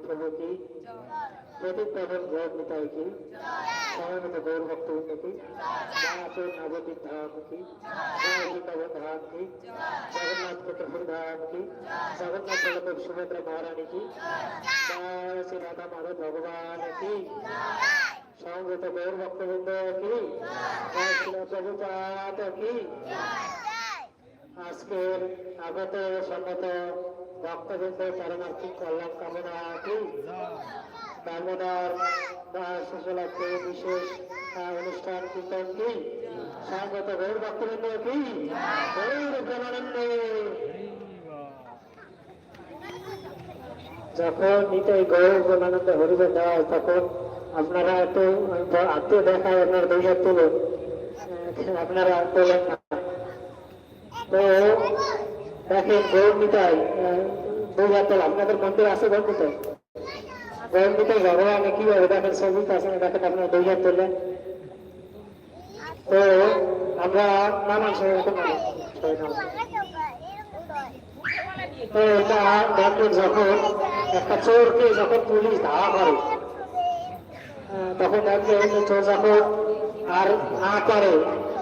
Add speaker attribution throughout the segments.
Speaker 1: মহাপ্রভু কি প্রদীপ পাবন গৌর নিতাই কি সমবেত গৌর ভক্তবৃন্দ কি মহাপুর নবদ্বীপ ধাম কি বৃন্দাবন ধাম কি জগন্নাথ পুত্রপুর ধাম কি জগন্নাথ বল্লভ সুভদ্রা মহারানী কি জয় শ্রী রাধা মাধব ভগবান কি সমবেত গৌর ভক্তবৃন্দ কি জয় শ্রী প্রভুপাত কি আজকের আগত সম্মত ভক্তবৃন্দ পরমার্থী কল্যাণ কামনা কি দামোদর দাস উপলক্ষে বিশেষ অনুষ্ঠান কীর্তন কি? স্বাগত গৌর ভক্তবৃন্দ কি? গৌর প্রেমানন্দ যখন নিতাই গৌর প্রেমানন্দ হরিবে দেয় তখন আপনারা একটু আত্মীয় দেখায় আপনার দুই তুলুন আপনারা তোলেন না। তো দেখেন গৌর নিতাই আহ, দুই হাত আপনাদের মন্দির আছে গৌর নিতাই গৌর নিতাই ভগবান কীভাবে দেখেন ছবি আছে দেখেন আপনার হাত তো আমরা। সবাই নামান। তো এটা দেখেন যখন একটা চোরকে যখন পুলিশ ধাওয়া করে তখন দেখবেন চোর যখন আর না করে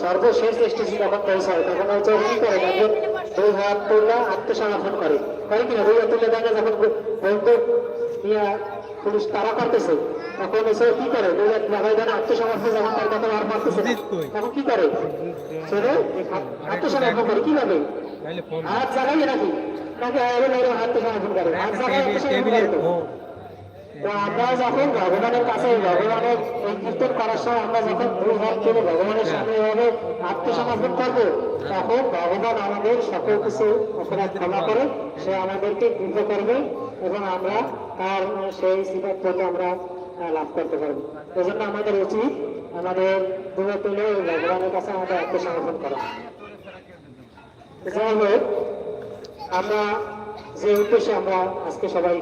Speaker 1: সর্বশেষ স্টেশন যখন পৌঁছায় তখন চোর কি করে দেখবেন দুই হাত তুললে আত্মসমর্পণ করে। করে কিনা দুই হাত তুললে দেখে যখন বন্দুক নিয়ে পুলিশ তারা করতেছে তখন চোর কি করে? দুই হাত লাগাই দেন আত্মসমর্পণ যখন তার কথা আর মারতেছে না, তখন কি করে? চোরে আত্মসমর্পণ করে। কীভাবে হাত জাগাই নাকি নাকি এরকম এরকম আত্মসমর্পণ করে। হাত জাগাই আত্মসমর্পণ করে তো। আমরা যখন ভগবানের কাছে ভগবানের এই করার সময় আমরা যখন দুই হাত তুলে ভগবানের সামনে এভাবে আত্মসমর্পণ করব, তখন ভগবান আমাদের সকল কিছু অপরাধ ক্ষমা করে, সে আমাদেরকে কৃপা করবে এবং আমরা তার সেই পথে আমরা লাভ করতে পারব এই জন্য আমাদের উচিত আমাদের দুটো তুলে ভগবানের কাছে আমাদের আত্মসমর্পণ করা যাই হোক, আমরা যে উদ্দেশ্যে আমরা আজকে সবাই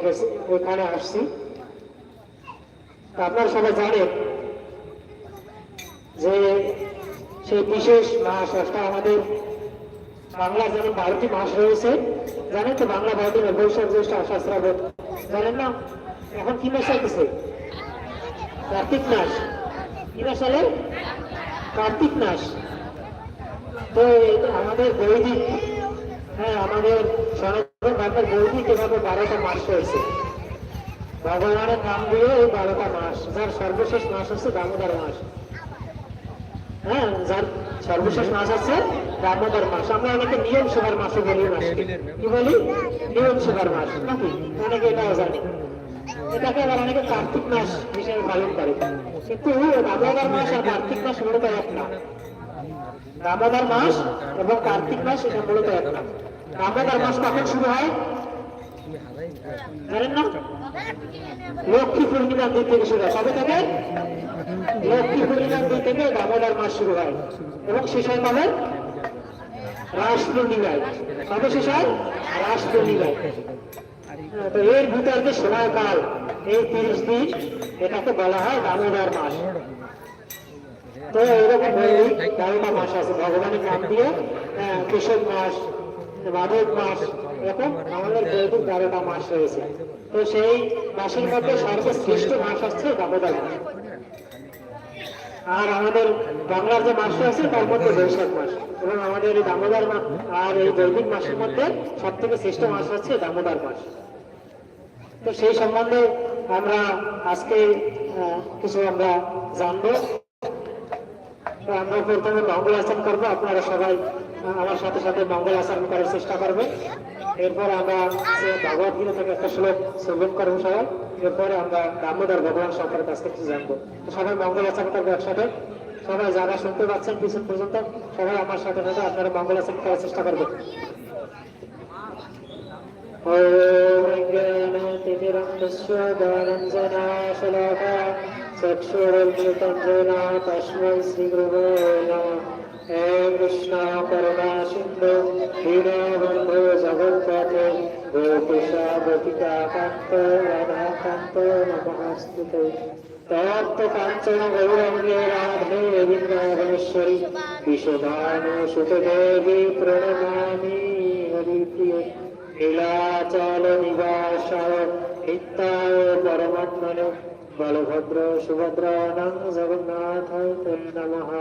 Speaker 1: এখানে আসছি আপনারা সবাই জানেন যে সেই বিশেষ মাস একটা আমাদের বাংলা যেমন বারোটি মাস রয়েছে। জানেন তো বাংলা বারোটি বৈশাখ জ্যৈষ্ঠ আষাঢ় শ্রাবণ জানেন না? এখন কি মাস চলতেছে কার্তিক মাস। কি মাস চলে কার্তিক মাস। তো আমাদের বৈদিক হ্যাঁ আমাদের সনাতন ধর্মের বৈদিক এভাবে বারোটা মাস রয়েছে। ভগবানের নাম দিয়ে এই বারোটা মাস, যার সর্বশেষ মাস হচ্ছে দামোদর মাস। হ্যাঁ যার সর্বশেষ মাস আছে দামোদর মাস। আমরা অনেকে নিয়ম সভার মাসে বলি মাসকে। কি বলি? নিয়ম সভার মাস, নাকি? অনেকে এটাও জানি। এটাকে আবার অনেকে কার্তিক মাস হিসেবে পালন করে। কিন্তু দামোদর মাস আর কার্তিক মাস মূলত এক না। দামোদর মাস এবং কার্তিক মাস এটা মূলত এক না। দামোদর মাস কখন শুরু হয়? লক্ষ্মী পূর্ণিমার দিন থেকে শুরু হয় কবে থেকে লক্ষ্মী পূর্ণিমার দিন থেকে দামোদর মাস শুরু হয় এবং শেষ হয় কবে রাস পূর্ণিমায় কবে শেষ হয় রাস পূর্ণিমায় তো এর ভিতর যে সময়কাল এই তিরিশ দিন এটাকে বলা হয় দামোদর মাস তো এরকম বারোটা মাস আছে। ভগবানের নাম দিয়ে কেশব মাস, মাধব মাস এরকম আমাদের বৈদিক বারোটা মাস রয়েছে, তো সেই মাসের মধ্যে সর্বশ্রেষ্ঠ মাস হচ্ছে দামোদর মাস আর আমাদের বাংলার যে মাস আছে, তার মধ্যে বৈশাখ মাস। এবং আমাদের এই দামোদর মাস আর এই বৈদিক মাসের মধ্যে সব থেকে শ্রেষ্ঠ মাস হচ্ছে দামোদর মাস। তো সেই সম্বন্ধে আমরা আজকে কিছু আমরা জানব। আমরা প্রথমে মঙ্গল আচরণ করব। আপনারা সবাই আমার সাথে সাথে মঙ্গল আচরণ করার চেষ্টা করবে। এরপর আমরা ভগবত গীতা থেকে একটা শ্লোক শ্রবণ করব সবাই। এরপরে আমরা দামোদর ভগবান সরকারের কাছ থেকে জানব। সবাই মঙ্গল আচরণ করব একসাথে। সবাই যারা শুনতে পাচ্ছেন পিছন পর্যন্ত, সবাই আমার সাথে সাথে আপনারা মঙ্গল আচরণ করার চেষ্টা করবে। চক্ষুরঞ্জিতঞ্জনা তস্মৈ শ্রীগুরুভ্যো নমঃ। कृष्ण परमासिन्धु दीनबन्धु जगत्पते गोपिशागोपिकान्त राधाकान्त नमःस्तुते तप्त काञ्चन गौरङ्गे राधे विन्दाभेश्वरि विशुभानुसुतदेवी प्रणमामि हरिप्रिये नीलाचलनिवासाय हिताय परमात्मने बलभद्र सुभद्राणां जगन्नाथाय ते नमः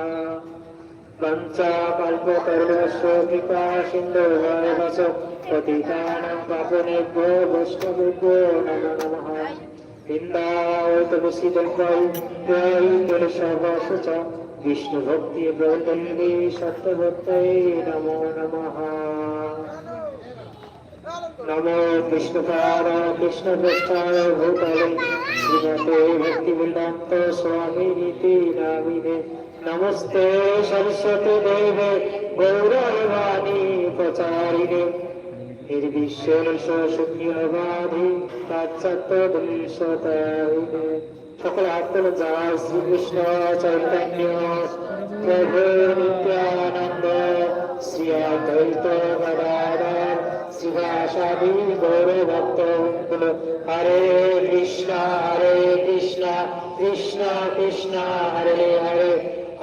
Speaker 1: পঞ্চা কল্পতরুশ্চ কৃপা সিন্ধু বস পতিতানাং পাপনেভ্যো বৈষ্ণবেভ্যো নমো নমঃ বৃন্দায় তুলসী দেবাই জয় তুলসবাস চ বিষ্ণু ভক্তি ব্রহ্মন্দে সত্যভক্তয়ে নমস্তে সরস্বতী দেবে গৌরবাণী প্রচারিণে নির্বিশ্বেশ শূন্যবাধি পাশ্চাত্য দৃশ্যতারিণে সকল আত্মন যায় শ্রীকৃষ্ণ চৈতন্য প্রভু নিত্যানন্দ শ্রী অদ্বৈত গদাধর শ্রীবাসাদি গৌর হরে কৃষ্ণ হরে কৃষ্ণ কৃষ্ণ কৃষ্ণ হরে হরে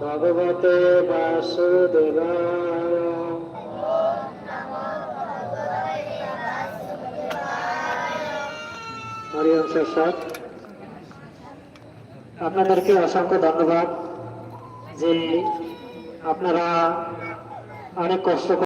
Speaker 1: ভগবতে বাসুদেবায়। হরিওম শেষক আপনাদেরকে অসংখ্য ধন্যবাদ যে আপনারা অনেক কষ্ট